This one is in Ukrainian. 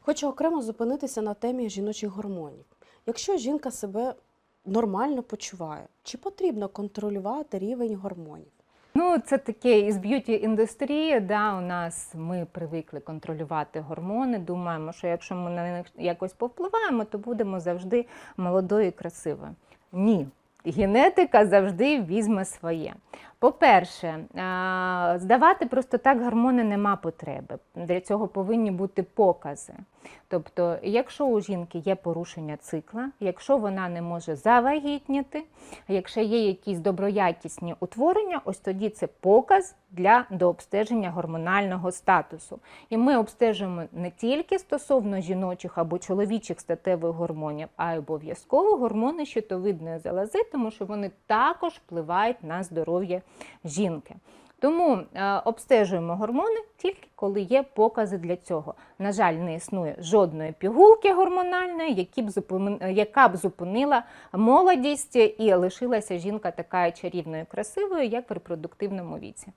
Хочу окремо зупинитися на темі жіночих гормонів. Якщо жінка себе нормально почуває, чи потрібно контролювати рівень гормонів? Ну, це таке із б'юті індустрії. Да, у нас ми привикли контролювати гормони. Думаємо, що якщо ми на них якось повпливаємо, то будемо завжди молодою і красивою. Ні. Генетика завжди візьме своє. По-перше, здавати просто так гормони нема потреби. Для цього повинні бути покази. Тобто, якщо у жінки є порушення цикла, якщо вона не може завагітніти, якщо є якісь доброякісні утворення, ось тоді це показ для дообстеження гормонального статусу. І ми обстежуємо не тільки стосовно жіночих або чоловічих статевих гормонів, а й обов'язково гормони щитовидної залози, тому що вони також впливають на здоров'я жінки. Тому е, обстежуємо гормони тільки коли є покази для цього. На жаль, не існує жодної пігулки гормональної, зупини- яка б зупинила молодість і лишилася жінка така чарівною, красивою, як в репродуктивному віці.